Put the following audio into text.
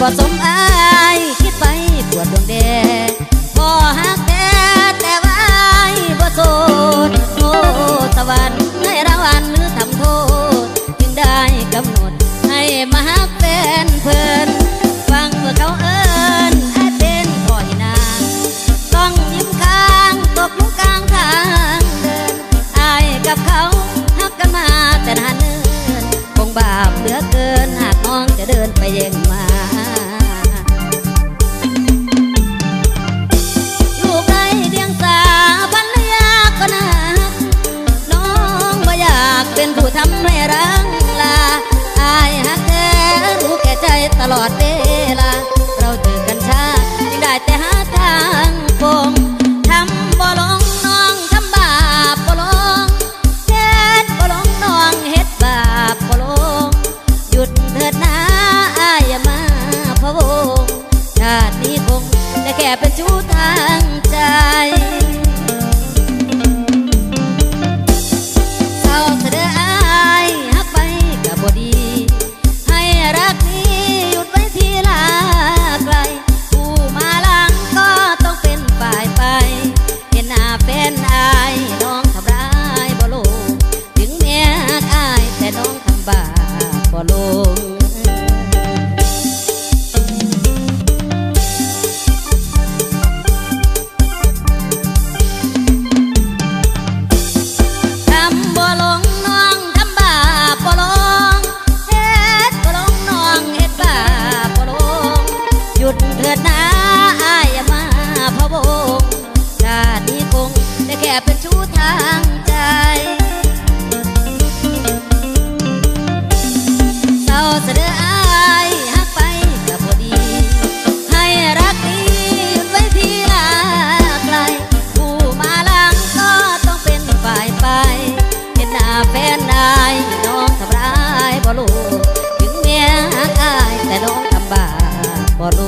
บ่สมอายคิดไปปวดดวงแดพอหักแต่แต่ว่าอายบ่โสดโง่ตะวันให้รางวัลหรือทำโทษจึงได้กำหนดให้มาหักเป็นเพื่อนฟังเมื่อเขาเอิ้นให้เป็นพ่อยนางต้องยิ้มข้างตกลุมกลางทางเดินอายกับเขาหักกันมาแต่นานเนิ่นคงบาปเหลือเกินหากน้องจะเดินไปแย่งมา ผู้ทำให้รังลาอายหักแท้รู้แก่ใจตลอดเวลา เราเจอกันช้าจึงได้แต่หาทางคงทำบ่ลงน้องทำบาปบ่ลงเฮ็ดบ่ลงน้องเฮ็ดบาปบ่ลงหยุดเถิดนะอายอย่ามาพะวงชาตินี้คงได้แค่เป็นชู้ทาง แก่เป็นชู้ทางใจเศร้าเสดอายหักไปกับพอดี ให้รักนี้ไว้ทีละไกลผู้มาลังก็ต้องเป็นฝ่ายไป เห็นหน้าแฟนนายน้องทำร้ายบ่ลูกถึงเมียหักอายแต่น้องทำบาปบ่ลู